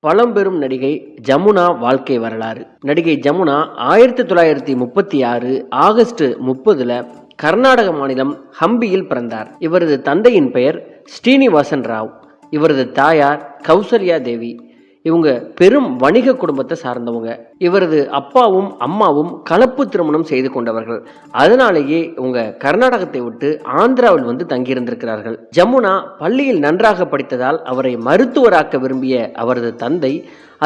பழம்பெரும் நடிகை ஜமுனா வாழ்க்கை வரலாறு. நடிகை ஜமுனா ஆயிரத்தி தொள்ளாயிரத்தி முப்பத்தி ஆறு ஆகஸ்ட் முப்பதுல கர்நாடக மாநிலம் ஹம்பியில் பிறந்தார். இவரது தந்தையின் பெயர் ஸ்ரீனிவாசன் ராவ். இவரது தாயார் கௌசல்யா தேவி. இவங்க பெரும் வணிக குடும்பத்தை சார்ந்தவங்க. இவரது அப்பாவும் அம்மாவும் கலப்பு திருமணம் செய்து கொண்டவர்கள். அதனாலேயே இவங்க கர்நாடகத்தை விட்டு ஆந்திராவில் வந்து தங்கியிருந்திருக்கிறார்கள். ஜமுனா பள்ளியில் நன்றாக படித்ததால் அவரை மருத்துவராக்க விரும்பிய அவரது தந்தை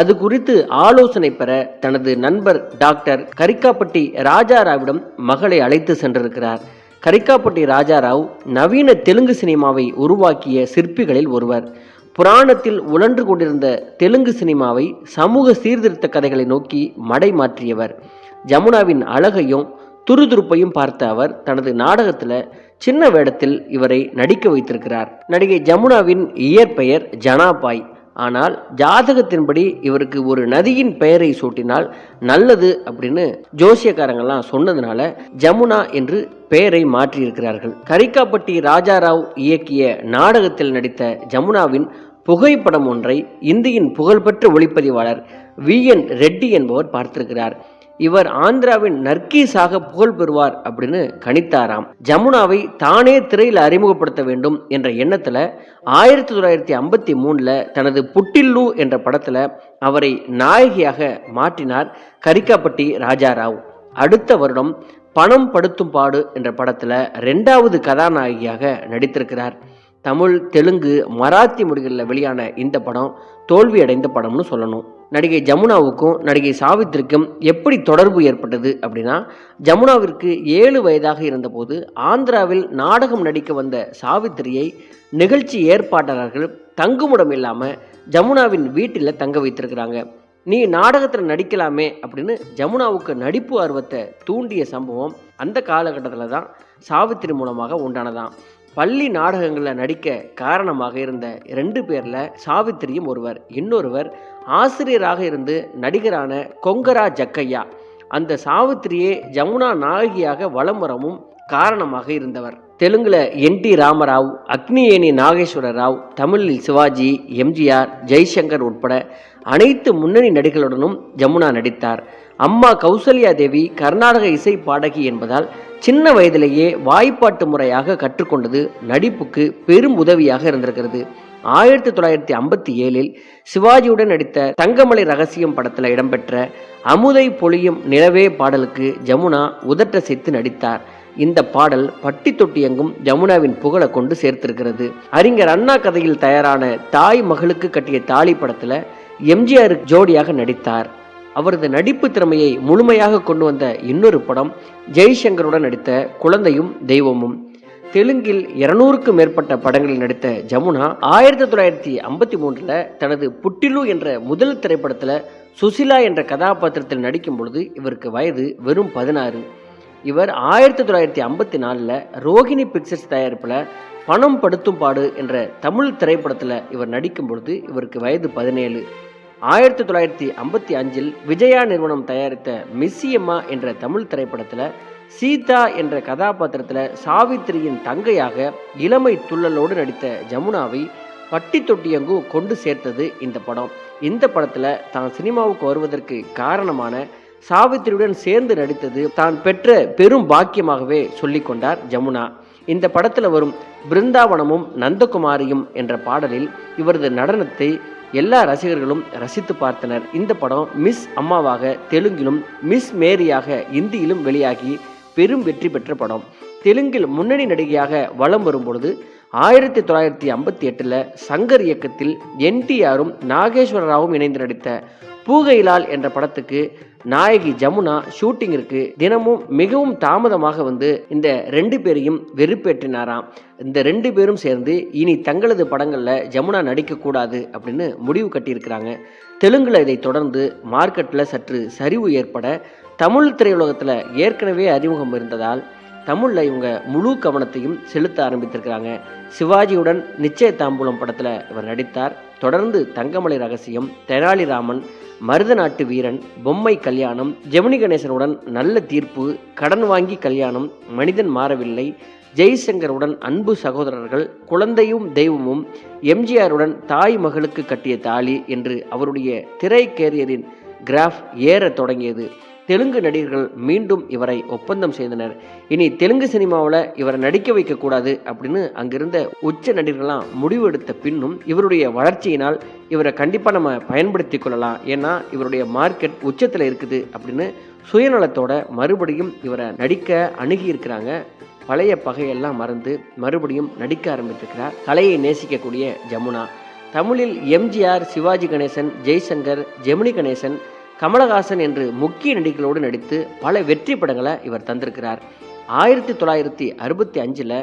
அது குறித்து ஆலோசனை பெற தனது நண்பர் டாக்டர் கரிக்காப்பட்டி ராஜாராவிடம் மகளை அழைத்து சென்றிருக்கிறார். கரிக்காப்பட்டி ராஜாராவ் நவீன தெலுங்கு சினிமாவை உருவாக்கிய சிற்பிகளில் ஒருவர். புராணத்தில் உழன்று கொண்டிருந்த தெலுங்கு சினிமாவை சமூக சீர்திருத்த கதைகளை நோக்கி மடை மாற்றியவர். ஜமுனாவின் அழகையும் துருதுருப்பையும் பார்த்த அவர் தனது நாடகத்தில் சின்ன வேடத்தில் இவரை நடிக்க வைத்திருக்கிறார். நடிகை ஜமுனாவின் இயற்பெயர் ஜனாபாய். ஆனால் ஜாதகத்தின்படி இவருக்கு ஒரு நதியின் பெயரை சூட்டினால் நல்லது அப்படின்னு ஜோசியக்காரங்கெல்லாம் சொன்னதுனால ஜமுனா என்று பெயரை மாற்றியிருக்கிறார்கள். கரிக்காப்பட்டி ராஜாராவ் இயக்கிய நாடகத்தில் நடித்த ஜமுனாவின் புகைப்படம் ஒன்றை இந்தியின் புகழ்பெற்ற ஒளிப்பதிவாளர் வி என் ரெட்டி என்பவர் பார்த்திருக்கிறார். இவர் ஆந்திராவின் நர்கீஸாக புகழ் பெறுவார் அப்படின்னு கணித்தாராம். ஜமுனாவை தானே திரையில் அறிமுகப்படுத்த வேண்டும் என்ற எண்ணத்துல ஆயிரத்தி தொள்ளாயிரத்தி ஐம்பத்தி மூணுல தனது புட்டில்லு என்ற படத்துல அவரை நாயகியாக மாற்றினார் கரிக்காப்பட்டி ராஜாராவ். அடுத்த வருடம் பணம் படுத்தும் பாடு என்ற படத்துல ரெண்டாவது கதாநாயகியாக நடித்திருக்கிறார். தமிழ் தெலுங்கு மராத்தி மொழிகளில் வெளியான இந்த படம் தோல்வியடைந்த படம்னு சொல்லணும். நடிகை ஜமுனாவுக்கும் நடிகை சாவித்திரிக்கும் எப்படி தொடர்பு ஏற்பட்டது அப்படின்னா ஜமுனாவிற்கு ஏழு வயதாக இருந்தபோது ஆந்திராவில் நாடகம் நடிக்க வந்த சாவித்திரியை நிகழ்ச்சி ஏற்பாட்டாளர்கள் தங்குமிடம் இல்லாமல் ஜமுனாவின் வீட்டில் தங்க வைத்திருக்கிறாங்க. நீ நாடகத்தில் நடிக்கலாமே அப்படின்னு ஜமுனாவுக்கு நடிப்பு ஆர்வத்தை தூண்டிய சம்பவம் அந்த காலகட்டத்தில் தான் சாவித்திரி மூலமாக உண்டானதாம். பள்ளி நாடகங்களில் நடிக்க காரணமாக இருந்த ரெண்டு பேரில் சாவித்திரியும் ஒருவர் இன்னொருவர் ஆசிரியராக இருந்து நடிகரான கொங்கரா ஜக்கையா. அந்த சாவித்திரியே ஜமுனா நாயகியாக வலம் வரவும் காரணமாக இருந்தவர். தெலுங்குல என் டி ராமராவ் அக்னியேனி நாகேஸ்வர ராவ் தமிழில் சிவாஜி எம்ஜிஆர் ஜெய்சங்கர் உட்பட அனைத்து முன்னணி நடிகளுடனும் ஜமுனா நடித்தார். அம்மா கௌசல்யா தேவி கர்நாடக இசை பாடகி என்பதால் சின்ன வயதிலேயே வாய்ப்பாட்டு முறையாக கற்றுக்கொண்டது நடிப்புக்கு பெரும் உதவியாக இருந்திருக்கிறது. ஆயிரத்தி தொள்ளாயிரத்தி ஐம்பத்தி ஏழில் சிவாஜியுடன் நடித்த தங்கமலை ரகசியம் படத்தில் இடம்பெற்ற அமுதை பொழியும் நிலவே பாடலுக்கு ஜமுனா உதட்டசைத்து நடித்தார். இந்த பாடல் பட்டி தொட்டி எங்கும் ஜமுனாவின் புகழை கொண்டு சேர்த்திருக்கிறது. அறிஞர் அண்ணா கதையில் தயாரான தாய் மகளுக்கு கட்டிய தாலி படத்தில் எம்ஜிஆருக்கு ஜோடியாக நடித்தார். அவரது நடிப்பு திறமையை முழுமையாக கொண்டு வந்த இன்னொரு படம் ஜெய்சங்கருடன் நடித்த குழந்தையும் தெய்வமும். தெலுங்கில் இருநூறுக்கும் மேற்பட்ட படங்களில் நடித்த ஜமுனா ஆயிரத்தி தொள்ளாயிரத்தி ஐம்பத்தி மூன்றில் தனது புட்டிலு என்ற முதல் திரைப்படத்தில் சுசிலா என்ற கதாபாத்திரத்தில் நடிக்கும் பொழுது இவருக்கு வயது வெறும் பதினாறு. இவர் ஆயிரத்தி தொள்ளாயிரத்தி ஐம்பத்தி நாலில் ரோஹிணி பிக்சர்ஸ் தயாரிப்பில் பணம் படுத்தும் பாடு என்ற தமிழ் திரைப்படத்தில் இவர் நடிக்கும் பொழுது இவருக்கு வயது பதினேழு. ஆயிரத்தி தொள்ளாயிரத்தி ஐம்பத்தி அஞ்சில் விஜயா நிறுவனம் தயாரித்த மிஸ்ஸியம்மா என்ற தமிழ் திரைப்படத்தில் சீதா என்ற கதாபாத்திரத்தில் சாவித்திரியின் தங்கையாக இளமை துள்ளலோடு நடித்த ஜமுனாவை பட்டி தொட்டியங்கும் கொண்டு சேர்த்தது இந்த படம். இந்த படத்தில் தான் சினிமாவுக்கு வருவதற்கு காரணமான சாவித்திரியுடன் சேர்ந்து நடித்தது தான் பெற்ற பெரும் பாக்கியமாகவே சொல்லிக்கொண்டார் ஜமுனா. இந்த படத்தில் வரும் பிருந்தாவனமும் நந்தகுமாரியும் என்ற பாடலில் இவரது நடனத்தை எல்லா ரசிகர்களும் ரசித்து பார்த்தனர். இந்த படம் மிஸ் அம்மாவாக தெலுங்கிலும் மிஸ் மேரியாக இந்தியிலும் வெளியாகி பெரும் வெற்றி பெற்ற படம். தெலுங்கில் முன்னணி நடிகையாக வலம் வரும்பொழுது ஆயிரத்தி தொள்ளாயிரத்தி ஐம்பத்தி எட்டில் சங்கர் இயக்கத்தில் என்டிஆரும் நாகேஸ்வர ராவும் இணைந்து நடித்த பூகைலால் என்ற படத்துக்கு நாயகி ஜமுனா ஷூட்டிங்கிற்கு தினமும் மிகவும் தாமதமாக வந்து இந்த ரெண்டு பேரையும் வெறுப்பேற்றினாராம். இந்த ரெண்டு பேரும் சேர்ந்து இனி தங்களது படங்களில் ஜமுனா நடிக்கக்கூடாது அப்படின்னு முடிவு கட்டியிருக்கிறாங்க. தெலுங்கில் இதை தொடர்ந்து மார்க்கெட்டில் சற்று சரிவு ஏற்பட தமிழ் திரையுலகத்தில் ஏற்கனவே அறிமுகம் இருந்ததால் தமிழில் இவங்க முழு கவனத்தையும் செலுத்த ஆரம்பித்திருக்கிறாங்க. சிவாஜியுடன் நிச்சய தாம்பூலம் படத்தில் இவர் நடித்தார். தொடர்ந்து தங்கமலை ரகசியம் தெனாலிராமன் மருத நாட்டு வீரன் பொம்மை கல்யாணம் ஜெமினி கணேசனுடன் நல்ல தீர்ப்பு கடன் வாங்கி கல்யாணம் மனிதன் மாறவில்லை ஜெய்சங்கருடன் அன்பு சகோதரர்கள் குழந்தையும் தெய்வமும் எம்ஜிஆருடன் தாய் மகளுக்கு கட்டிய தாலி என்று அவருடைய திரை கேரியரின் கிராஃப் ஏற தொடங்கியது. தெலுங்கு நடிகர்கள் மீண்டும் இவரை ஒப்பந்தம் செய்தனர். இனி தெலுங்கு சினிமாவில் இவரை நடிக்க வைக்கக்கூடாது அப்படின்னு அங்கிருந்த உச்ச நடிகர்கள்லாம் முடிவெடுத்த பின்னும் இவருடைய வளர்ச்சியினால் இவரை கண்டிப்பாக நம்ம பயன்படுத்தி கொள்ளலாம். ஏன்னா இவருடைய மார்க்கெட் உச்சத்தில் இருக்குது அப்படின்னு சுயநலத்தோட மறுபடியும் இவரை நடிக்க அணுகி இருக்கிறாங்க. பழைய பகையெல்லாம் மறந்து மறுபடியும் நடிக்க ஆரம்பித்திருக்கிறார் கலையை நேசிக்கக்கூடிய ஜமுனா. தமிழில் எம்ஜிஆர் சிவாஜி கணேசன் ஜெய்சங்கர் ஜெமினி கணேசன் கமலஹாசன் என்று முக்கிய நடிகர்களோடு நடித்து பல வெற்றி படங்களை இவர் தந்திருக்கிறார். ஆயிரத்தி தொள்ளாயிரத்தி அறுபத்தி அஞ்சில்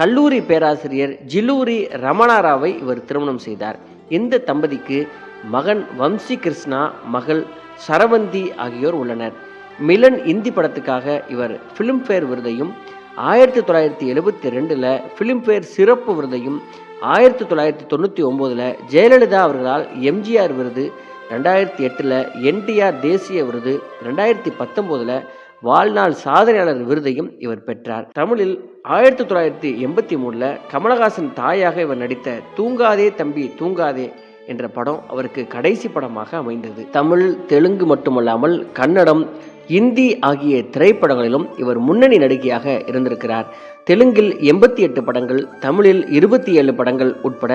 கல்லூரி பேராசிரியர் ஜில்லூரி ரமணாராவை இவர் திருமணம் செய்தார். இந்த தம்பதிக்கு மகன் வம்சி கிருஷ்ணா மகள் சரவந்தி ஆகியோர் உள்ளனர். மிலன் இந்தி படத்துக்காக இவர் ஃபிலிம்ஃபேர் விருதையும் ஆயிரத்தி தொள்ளாயிரத்தி எழுபத்தி ரெண்டில் ஃபிலிம்ஃபேர் சிறப்பு விருதையும் ஆயிரத்தி தொள்ளாயிரத்தி தொண்ணூற்றி ஒம்போதில் ஜெயலலிதா அவர்களால் எம்ஜிஆர் விருது ரெண்டாயிரத்தி எட்டில் என்டிஆர் தேசிய விருது ரெண்டாயிரத்தி பத்தொம்போதில் வாழ்நாள் சாதனையாளர் விருதையும் இவர் பெற்றார். தமிழில் ஆயிரத்தி தொள்ளாயிரத்தி எண்பத்தி மூணில் கமலஹாசன் தாயாக இவர் நடித்த தூங்காதே தம்பி தூங்காதே என்ற படம் அவருக்கு கடைசி படமாக அமைந்தது. தமிழ் தெலுங்கு மட்டுமல்லாமல் கன்னடம் இந்தி ஆகிய திரைப்படங்களிலும் இவர் முன்னணி நடிகையாக இருந்திருக்கிறார். தெலுங்கில் எண்பத்தி எட்டு படங்கள் தமிழில் இருபத்தி ஏழு படங்கள் உட்பட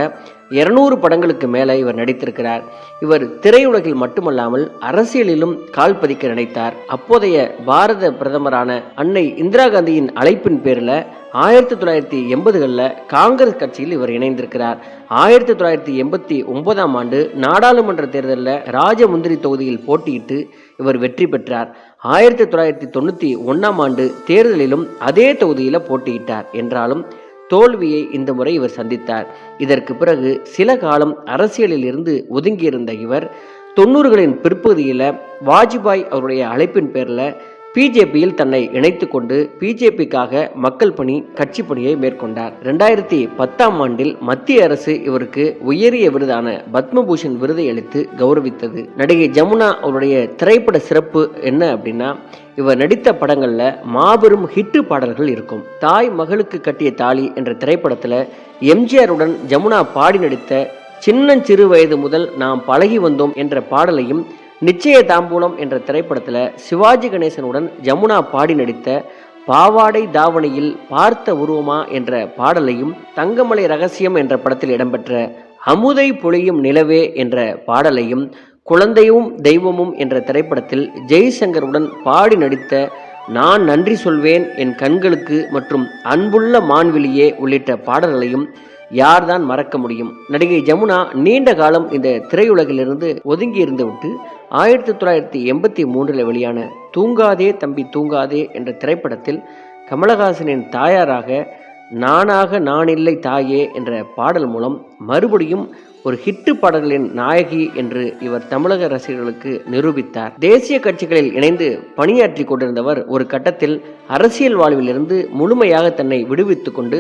இருநூறு படங்களுக்கு மேலே இவர் நடித்திருக்கிறார். இவர் திரையுலகில் மட்டுமல்லாமல் அரசியலிலும் கால் பதிக்க நினைத்தார். அப்போதைய பாரத பிரதமரான அன்னை இந்திரா காந்தியின் அழைப்பின் பேரில் ஆயிரத்தி தொள்ளாயிரத்தி எண்பதுகளில் காங்கிரஸ் கட்சியில் இவர் இணைந்திருக்கிறார். ஆயிரத்தி தொள்ளாயிரத்தி எண்பத்தி ஒன்பதாம் ஆண்டு நாடாளுமன்ற தேர்தலில் ராஜமுந்திரி தொகுதியில் போட்டியிட்டு இவர் வெற்றி பெற்றார். ஆயிரத்தி தொள்ளாயிரத்தி தொண்ணூற்றி ஒன்றாம் ஆண்டு தேர்தலிலும் அதே தொகுதியில் போட்டியிட்டார் என்றாலும் தோல்வியை இந்த முறை இவர் சந்தித்தார். இதற்கு பிறகு சில காலம் அரசியலில் இருந்து ஒதுங்கியிருந்த இவர் தொண்ணூறுகளின் பிற்பகுதியில் வாஜ்பாய் அவருடைய அழைப்பின் பேரில் பிஜேபியில் தன்னை இணைத்து கொண்டு பிஜேபிக்காக மக்கள் பணி கட்சி பணியை மேற்கொண்டார். ரெண்டாயிரத்தி பத்தாம் ஆண்டில் மத்திய அரசு இவருக்கு உயரிய விருதான பத்மபூஷன் விருதை அளித்து கௌரவித்தது. நடிகை ஜமுனா அவருடைய திரைப்பட சிறப்பு என்ன அப்படின்னா இவர் நடித்த படங்கள்ல மாபெரும் ஹிட்டு பாடல்கள் இருக்கும். தாய் மகளுக்கு கட்டிய தாலி என்ற திரைப்படத்துல எம்ஜிஆருடன் ஜமுனா பாடி நடித்த சின்னஞ்சிறு வயது முதல் நாம் பழகி வந்தோம் என்ற பாடலையும் நிச்சய தாம்பூலம் என்ற திரைப்படத்தில் சிவாஜி கணேசனுடன் ஜமுனா பாடி நடித்த பாவாடை தாவணியில் பார்த்த உருவமா என்ற பாடலையும் தங்கமலை ரகசியம் என்ற படத்தில் இடம்பெற்ற அமுதை பொழியும் நிலவே என்ற பாடலையும் குழந்தையும் தெய்வமும் என்ற திரைப்படத்தில் ஜெய்சங்கருடன் பாடி நடித்த நான் நன்றி சொல்வேன் என் கண்களுக்கு மற்றும் அன்புள்ள மான்வெளியே உள்ளிட்ட பாடல்களையும் யார்தான் மறக்க முடியும்? நடிகை ஜமுனா நீண்ட காலம் இந்த திரையுலகிலிருந்து ஒதுங்கி இருந்து விட்டு ஆயிரத்தி தொள்ளாயிரத்தி எண்பத்தி மூன்றில் வெளியான தூங்காதே தம்பி தூங்காதே என்ற திரைப்படத்தில் கமலஹாசனின் தாயாராக நானாக நான் இல்லை தாயே என்ற பாடல் மூலம் மறுபடியும் ஒரு ஹிட்டு பாடல்களின் நாயகி என்று இவர் தமிழக ரசிகர்களுக்கு நிரூபித்தார். தேசிய கட்சிகளில் இணைந்து பணியாற்றி கொண்டிருந்தவர் ஒரு கட்டத்தில் அரசியல் வாழ்விலிருந்து முழுமையாக தன்னை விடுவித்துக் கொண்டு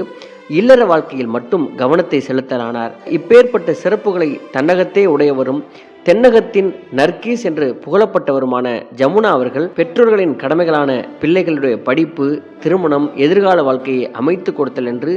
இல்லற வாழ்க்கையில் மட்டும் கவனத்தை செலுத்தலானார். இப்பேற்பட்ட சிறப்புகளை தன்னகத்தே உடையவரும் தென்னகத்தின் நர்கீஸ் என்று புகழப்பட்டவருமான ஜமுனா அவர்கள் பெற்றோர்களின் கடமைகளான பிள்ளைகளுடைய படிப்பு திருமணம் எதிர்கால வாழ்க்கையை அமைத்து கொடுத்தல் என்று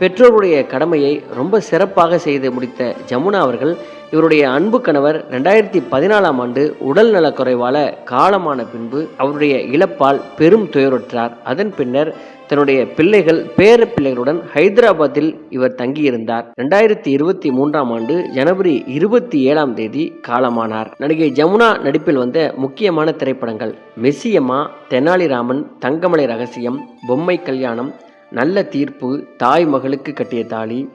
பெற்றோருடைய கடமையை ரொம்ப சிறப்பாக செய்து முடித்த ஜமுனா அவர்கள் இவருடைய அன்பு கணவர் ரெண்டாயிரத்தி பதினாலாம் ஆண்டு உடல் நலக்குறைவால காலமான பின்பு அவருடைய இழப்பால் பெரும் துயருற்றார். அதன் பின்னர் தன்னுடைய பிள்ளைகள் பேர பிள்ளைகளுடன் ஹைதராபாத்தில் இவர் தங்கியிருந்தார். ரெண்டாயிரத்தி இருபத்தி மூன்றாம் ஆண்டு ஜனவரி இருபத்தி ஏழாம் தேதி காலமானார். நடிகை ஜமுனா நடிப்பில் வந்த முக்கியமான திரைப்படங்கள் மெஸ்ஸியம்மா தெனாலிராமன் தங்கமலை ரகசியம் பொம்மை கல்யாணம் நல்ல தீர்ப்பு தாய் மகளுக்கு கட்டிய தாலி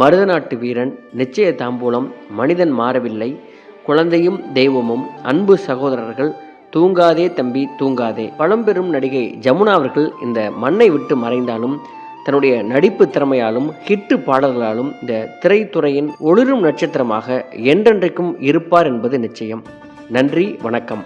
மருதநாட்டு வீரன் நிச்சய தாம்பூலம் மனிதன் மாறவில்லை. குழந்தையும் தெய்வமும் அன்பு சகோதரர்கள் தூங்காதே தம்பி தூங்காதே. பழம்பெரும் நடிகை ஜமுனா அவர்கள் இந்த மண்ணை விட்டு மறைந்தாலும் தன்னுடைய நடிப்பு திறமையாலும் ஹிட்டு பாடல்களாலும் இந்த திரைத்துறையின் ஒளிரும் நட்சத்திரமாக என்றென்றைக்கும் இருப்பார் என்பது நிச்சயம். நன்றி வணக்கம்.